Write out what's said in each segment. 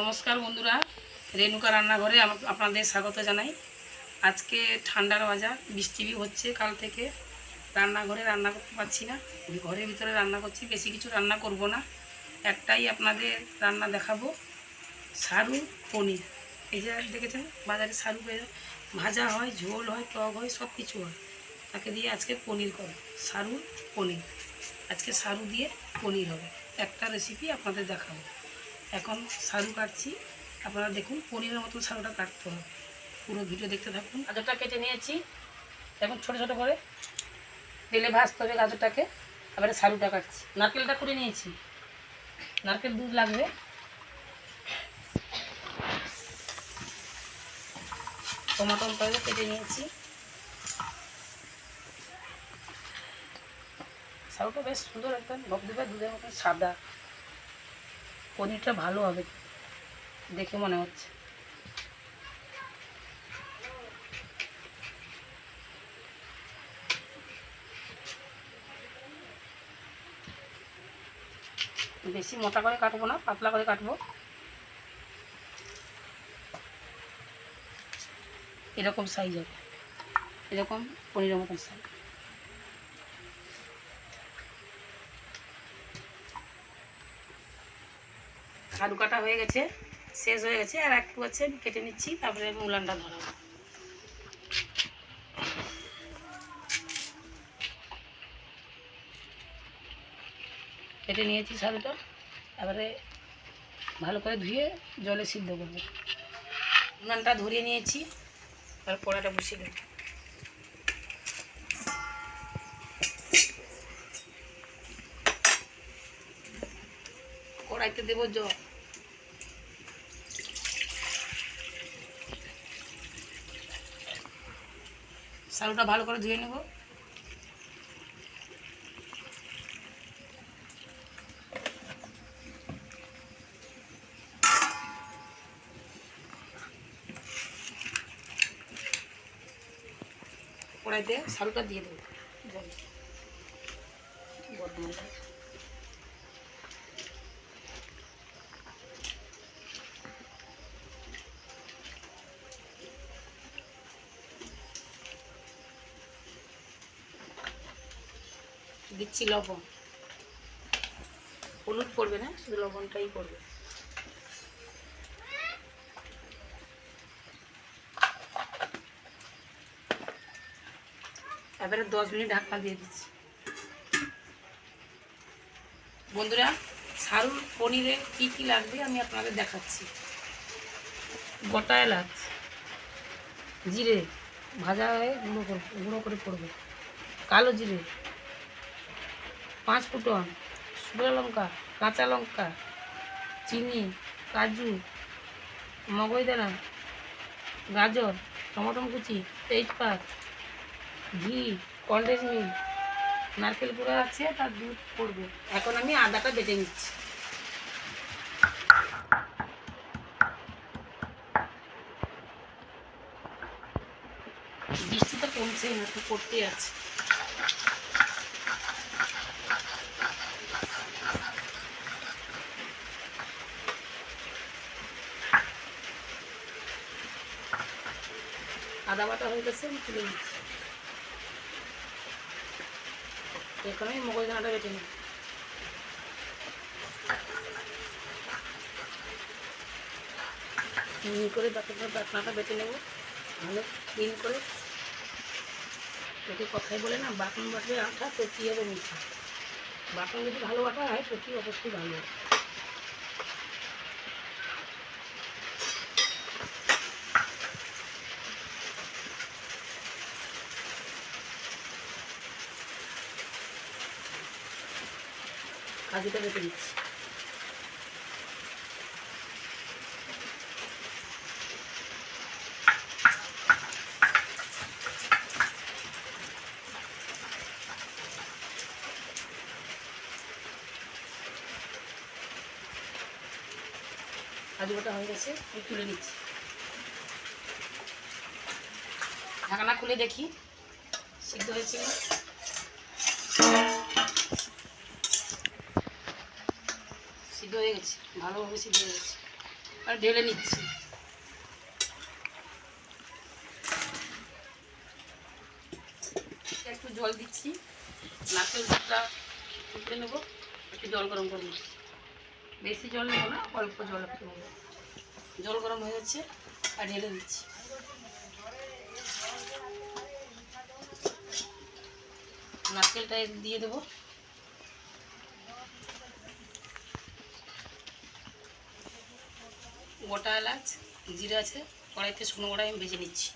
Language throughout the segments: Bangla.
নমস্কার বন্ধুরা, রেণুকা রান্নাঘরে আপনাদের স্বাগত জানাই। আজকে ঠান্ডার বাজার, বৃষ্টি হচ্ছে কাল থেকে। রান্নাঘরে রান্না করতে পারছি না, ঘরের ভিতরে রান্না করছি, বেশি কিছু রান্না করব না। একটাই আপনাদের রান্না দেখাবো, সারু পনির। এই যে দেখেছেন, বাজারে সারু ভাজা হয়, ঝোল হয়, টক হয় সব কিছু হয়। তাকে দিয়ে আজকে পনির করো, সারু পনির। আজকে সারু দিয়ে পনির হবে। একটা রেসিপি আপনাদের দেখাবো। এখন সারু কাটছি। আপনারা দেখুন, পনিরের মতো সারুটা কাটতে হবে। পুরো ভিডিও দেখতে থাকুন। গাজরটা কেটে নিয়েছি। এখন ছোট ছোট করে তেলে ভাজতে হবে গাজরটাকে। আবার সারুটা কাটছি। নারকেলটা করে নিয়েছি। নারকেল দুধ লাগবে। টমাটো কেটে নিয়েছি। সারুটা বেশ সুন্দর একদম ধবধবে দুধের মতন সাদা। পনিরটা ভালো হবে, দেখে মনে হচ্ছে। বেশি মোটা করে কাটবো না, পাতলা করে কাটবো। এরকম সাইজ হবে, এরকম পনিরের মতন সাইজ আলু কাটা হয়ে গেছে, শেষ হয়ে গেছে, আর একটু আছে কেটে নিচ্ছি, তারপরে মুলানটা ধরাবো। কেটে নিয়েছি সালুটা তারপরে ভালো করে ধুয়ে জলে সিদ্ধ করব। উনানটা ধরিয়ে নিয়েছি আর কড়াটা বসিয়ে দেবো। কড়াইতে দেবো জল। সালুটা ভালো করে ধুয়ে নেব। কড়াইতে শালটা দিয়ে দেবো। দিচ্ছি লবণ। হলুদ পড়বে না? শুধু লবণটাই পড়বে। এবারে দশ মিনিট ঢাকনা দিয়ে দিচ্ছি। বন্ধুরা সারুর পনিরে কি কি লাগবে আমি আপনাদের দেখাচ্ছি। গোটা এলাচ, জিরে, ভাজা হয়ে গুঁড়ো করে গুঁড়ো করে পড়বে। কালো জিরে পাঁচ ফুটন, শুকনো লঙ্কা, কাঁচা লঙ্কা, চিনি, কাজু, মগজদানা, গাজর টমেটো কুচি, তেজপাত, ঘি কন্ডেন্স মিল্ক নারকেল গুঁড়ো আছে, তার দুধ পড়বে। এখন আমি আদাটা বেটে নিচ্ছি। বৃষ্টিটা কমছে না তো পড়তে আছে। আদা বাটা হয়ে গেছে আমি তুলে নিচ্ছি। এখন আমি মগজ দানাটা বেটে নিই। মিহি করে বাটনাটা বেটে নেব। ভালো ক্লিন করে। তোকে কথাই বলে না, বাটন বাটলে আঠা টটি হবে মিঠা? বাটন যদি ভালো বাটা হয় টটি অবশ্যই ভালো কাজুটা বেটে দিচ্ছি। হয়ে গেছে তুলে নিচ্ছি। ঢাকনা খুলে দেখি সিদ্ধ হয়েছে হয়ে গেছে, ভালোভাবে সিদ্ধ হয়ে গেছে। আর ঢেলে নিচ্ছি। একটু জল দিচ্ছি। নারকেল দুধটা ফুটতে নেব, একটু জল গরম করে নেব। বেশি জল নেব না, অল্প জল একটু নেব। জল গরম হয়ে যাচ্ছে আর ঢেলে দিচ্ছি নারকেলটা দিয়ে দেবো। গোটা এলাচ, জিরে আছে, কড়াইতে শুকনো কড়াই আমি ভেজে নিচ্ছি।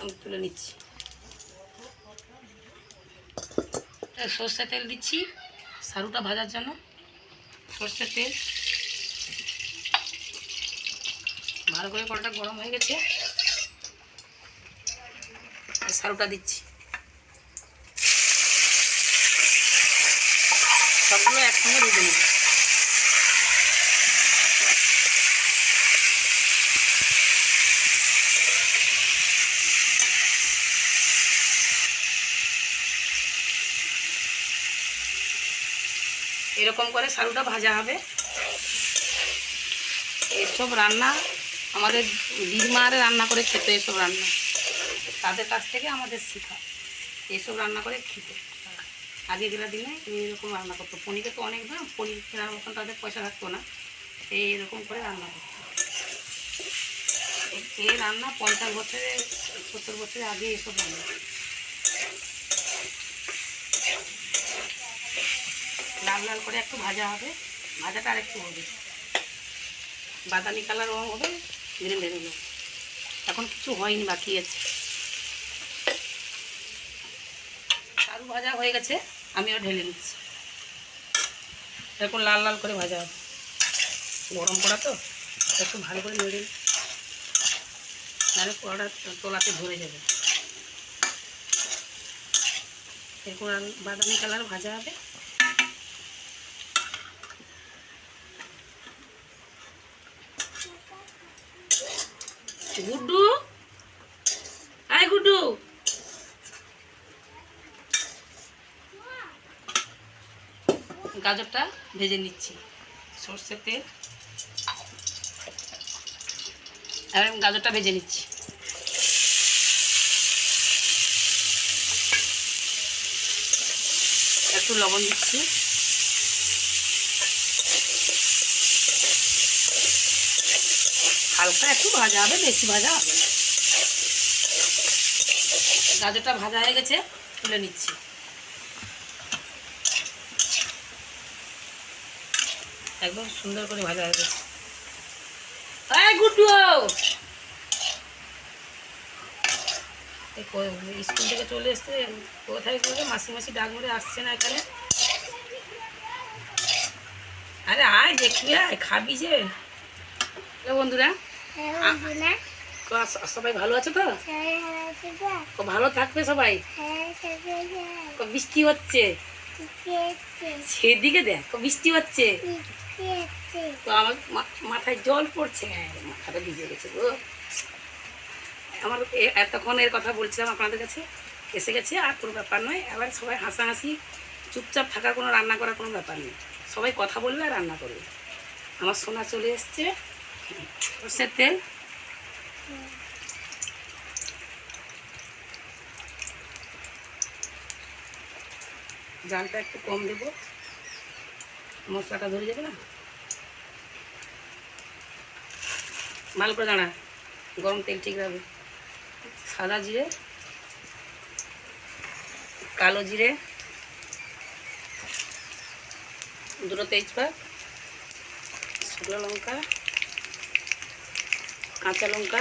আমি তুলে নিচ্ছি। সর্ষে তেল দিচ্ছি, সারুটা ভাজার জন্য। সর্ষের তেল। ভালো করে কলটা গরম হয়ে গেছে। সারুটা দিচ্ছি। সবগুলো একসঙ্গে ভেজে নেব। এরকম করে সারুটা ভাজা হবে। এসব রান্না আমাদের দিদিমারে রান্না করে খেতে এসব রান্না। তাদের কাছ থেকে আমাদের শেখা। এসব রান্না করে খেতে। আগেকার দিনে এইরকম রান্না করতো। পনিরে তো অনেক দাম পনির কেনার মতন তাদের পয়সা থাকতো না। এই এরকম করে রান্না করতো। এই রান্না পঞ্চাশ বছরে, সত্তর বছরে আগে এসব রান্না লাল লাল করে একটু ভাজা হবে। ভাজাটা আর একটু হবে। বাদামি কালার রং হবে, ধীরে নেব এখন কিছু হয়নি, বাকি আছে। ভাজা হয়ে গেছে, আমিও ঢেলে নিচ্ছি। এখন লাল লাল করে ভাজা হবে। গরম করা তো, একটু ভালো করে নেড়ে। নাহলে কড়াটা তোলাতে ধরে যাবে। এরকম বাদামি কালার ভাজা হবে। গুড্ডু? আয় গুড্ডু। গাজরটা ভেজে নিচ্ছি। সর্ষের তেল। আর গাজরটা ভেজে নিচ্ছি। একটু লবণ দিচ্ছি। হালকা একটু ভাজা হবে, বেশি ভাজা হবে না। গাজরটা ভাজা হয়ে গেছে, তুলে নিচ্ছি। একদম সুন্দর করে ভাজা হয়ে গেছে। গুড্ডু! স্কুল থেকে চলে এসছে কোথায় করে মাসি মাসি ডাক মেরে আসছে না এখানে। আরে আয় দেখবি আয় খাবি যে। বন্ধুরা। সবাই ভালো আছে তো? ভালো থাকবে সবাই? তো বৃষ্টি হচ্ছে। সেদিকে দেখ বৃষ্টি হচ্ছে। তো আমার মাথায় জল পড়ছে। মাথাটা ভিজে গেছে গো। আমার এতক্ষণ এর কথা বলছিলাম আপনাদের কাছে, এসে গেছে আর কোনো ব্যাপার নয়। এবার সবাই হাসাহাসি, চুপচাপ থাকার কোনো, রান্না করার কোনো ব্যাপার নেই। সবাই কথা বললে রান্না করবে। আমার সোনা চলে এসছে। সর্ষের তেল। জালটা একটু কম দেবো। মশলাটা ধরে যাবে না? ভালো করে দাঁড়া, গরম তেল ঠিক রাখবে। সাদা জিরে, কালো জিরে, দুটো তেজপাত, শুকনো লঙ্কা, কাঁচা লঙ্কা,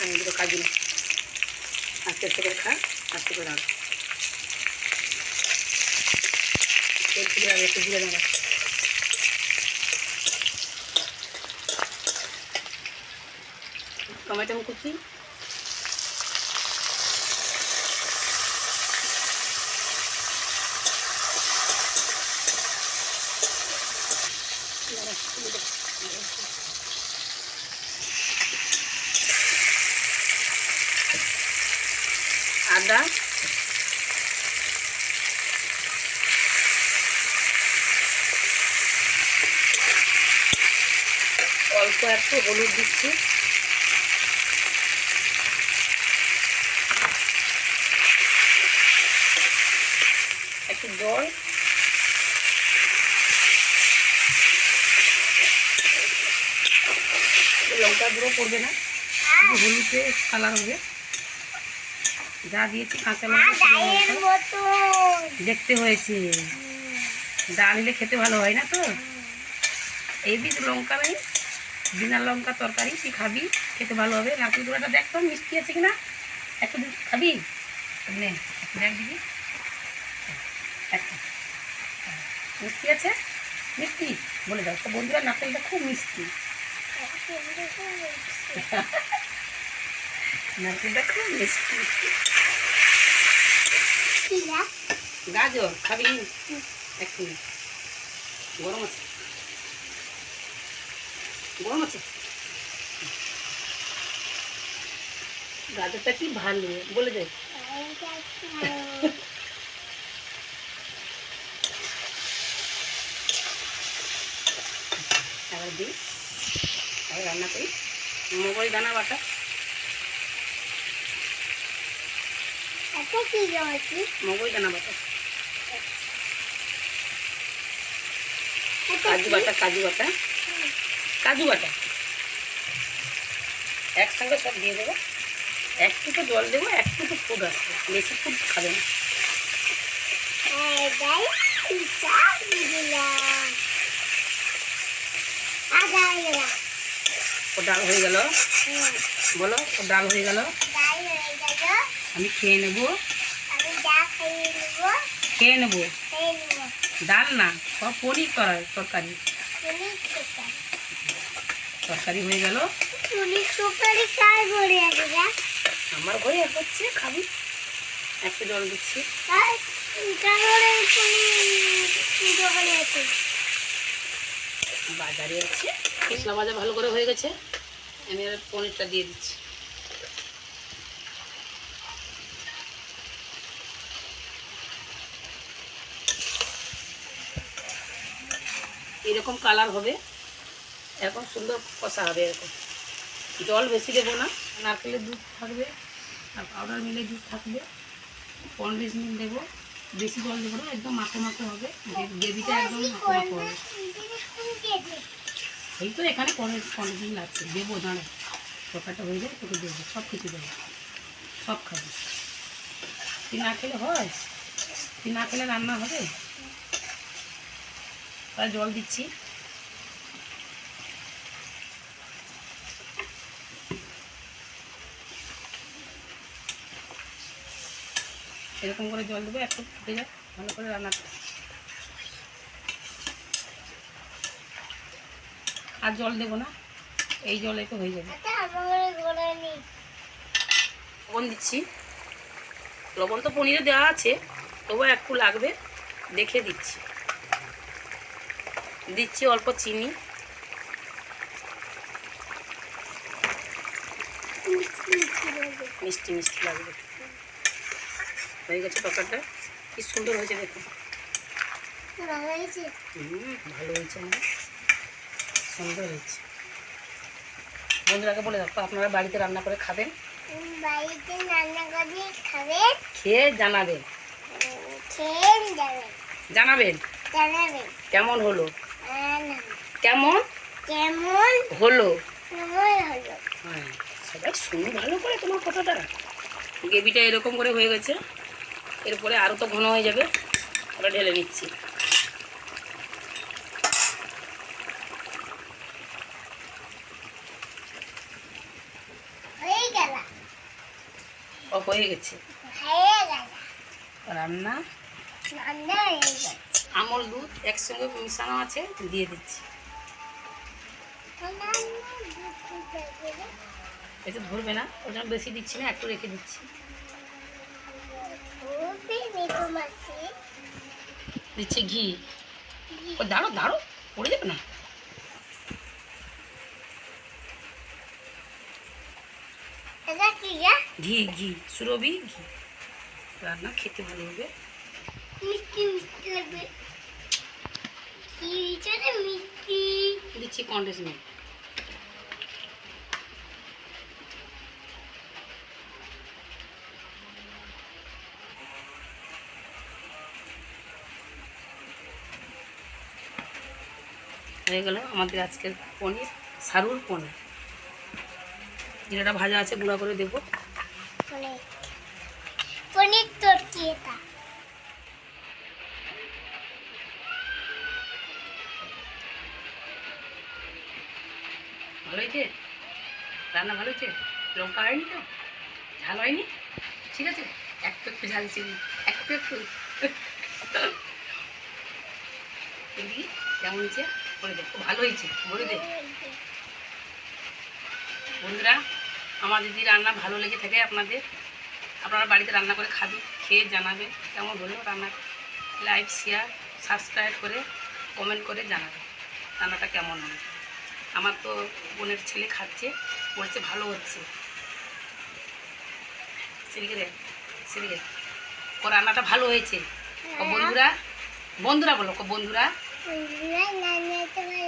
আর কাজু। আস্তে আস্তে করে খা আস্তে করে দাঁড়া তেল তুলে রাখবে একটু দাঁড়া টমেটো কুচি আদা অল্প একটু হলুদ দিচ্ছি। একটু জল। লঙ্কা গুঁড়ো পড়বে না। হলুদে কালার হবে। যা দিয়েছি কাঁচা লঙ্কা দেখতে হয়েছে। ডাল হলে খেতে ভালো হয় না তো? এই বিধ লঙ্কা নেই। বিনা লঙ্কা তরকারি তুই খাবি খেতে ভালো হবে। নারকেল গুঁড়োটা দেখ তো মিষ্টি আছে কিনা? একটু খাবি? নে দেখ দিবি। মিষ্টি আছে? মিষ্টি? বলে দাও। তো বন্ধুরা নারকেলটা খুব মিষ্টি। নারকেলটা খুব মিষ্টি। গাজর খাবি? একটু গরম আছে। গরম আছে গাজরটা কি ভালো, বলে দে। এবার দিই। এবার রান্না করি। মগজ দানা, বাটা। মগজ দানা, বাটা। কাজু বাটা কাজু বাটা। কাজু বাটা। একসঙ্গে সব দিয়ে দেবো। এক ফুটো জল দেবো, এক ফুটো ফুড আসবে। বেশি ফুড খাবে না। ও ডাল হয়ে গেল। বলো, ও ডাল হয়ে গেল। আমি খেয়ে নেব। খেয়ে নেব। ডাল না, সব পনির করা তরকারি। তরকারি হয়ে গেল। আমার ঘরে হচ্ছে খাবি। একটু জল দিচ্ছি। বাজারে আছে। মশলা ভাজা ভালো করে হয়ে গেছে। আমি এবার পনিরটা দিয়ে দিচ্ছি। এরকম কালার হবে। এরকম সুন্দর কষা হবে এরকম। জল বেশি দেবো না, নারকেলের দুধ থাকবে, আর পাউডার মিলে দুধ থাকবে। কন্ডিস মিল দেবো, বেশি জল দেবো না, একদম মাখো মাখো হবে। গ্রেভিটা একদম মাখো মাখো হবে। এই তো এখানে কন্ডিশন লাগছে দেবো, দাঁড়া। তরকারিটা হয়ে যায় তোকে দেবো, সব কিছু দেবো। সব খাবি। তুই না খেলে হয়? তুই না খেলে রান্না হবে? তাই জল দিচ্ছি। এরকম করে জল দেবো একটু ফুটে যাক ভালো করে রান্না কর। আর জল দেবো না এই জলে তো হয়ে যাবে। নেই। লবণ দিচ্ছি। লবণ তো পনিরে দেওয়া আছে তবু একটু লাগবে দেখে দিচ্ছি। দিচ্ছি অল্প চিনি। মিষ্টি মিষ্টি লাগবে। হয়ে গেছে তরকারিটা কি সুন্দর হয়েছে দেখুন ভালো হয়েছে হুম, ভালো হয়েছে আমার সুন্দর হয়েছে। বন্ধুরাকে বলে রাখো আপনারা বাড়িতে রান্না করে খাবেন? বাড়িতে রান্না করে খাবে। খেয়ে জানাবেন খেয়ে জানাবেন? জানাবে। কেমন হলো? কেমন? কেমন? হলো? হলো? হ্যাঁ সবাই শুনি ভালো করে তোমার কথাটা। গ্রেভিটা এরকম করে হয়ে গেছে। এরপরে আরও তো ঘন হয়ে যাবে ওটা ঢেলে নিচ্ছি। ও হয়ে গেছে। রান্না? আমল দুধ একসঙ্গে মিশানো আছে দিয়ে দিচ্ছি। এতে ধরবে না ওই জন্য বেশি দিচ্ছি না একটু রেখে দিচ্ছি। দিচ্ছি ঘি। ও, দাঁড়ো দাঁড়ো, পড়ে যাবে না। ঘি ঘি, সুরভি, ঘি। রান্না খেতে ভালো হবে মিষ্টি মিষ্টি লাগবে দিচ্ছি কন্ডেন্স হয়ে গেল আমাদের আজকের পনির সারুর পনির। যেটা ভাজা আছে গুঁড়া করে দেবো। পনির। তরকি এটা। ভালো হয়েছে? রান্না ভালো হয়েছে? লঙ্কা হয়নি তো? ঝাল হয়নি? ঠিক আছে। একটু একটু ঝাল চিনি একটু। একটু কেমন হয়েছে? বলে দে খুব ভালো হয়েছে বলে দে। বন্ধুরা আমার যদি রান্না ভালো লেগে থাকে আপনাদের। আপনারা বাড়িতে রান্না করে খাবে খেয়ে জানাবে কেমন হলো রান্না। লাইক শেয়ার সাবস্ক্রাইব করে কমেন্ট করে জানাবে রান্নাটা কেমন হলো। আমার তো বোনের ছেলে খাচ্ছে বলছে ভালো হচ্ছে। সিরিকে রে ও রান্নাটা ভালো হয়েছে। ও বন্ধুরা বন্ধুরা বলো 奶奶，奶奶